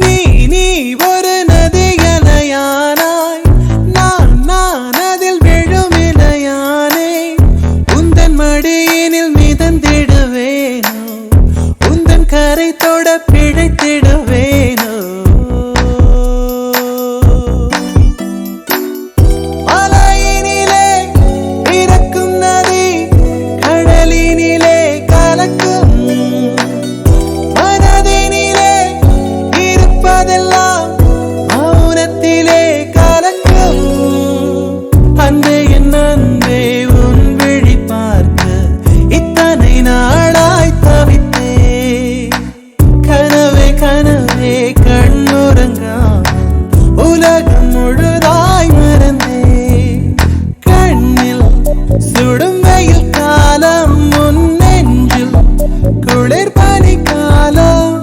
நீ நீ ஒரு நதியலையானாய் நான் நான் அதில் விழும் இலையானே உந்தன் மடியினில் மிதந்திடுவேனோ. உந்தன் கரை தொட பிழைத்திடுவேனோ. உள்ளத்திலே கலக்கம். அன்பே என் அன்பே உன் விழி பார்க்க இத்தனை நாளாய் தவித்தே கனவே கனவே கண்ணுறங்கா உலகம் முழுதாய் மறந்தே கண்ணில் சுடும் காலம் முன் நெஞ்சில் காலம்.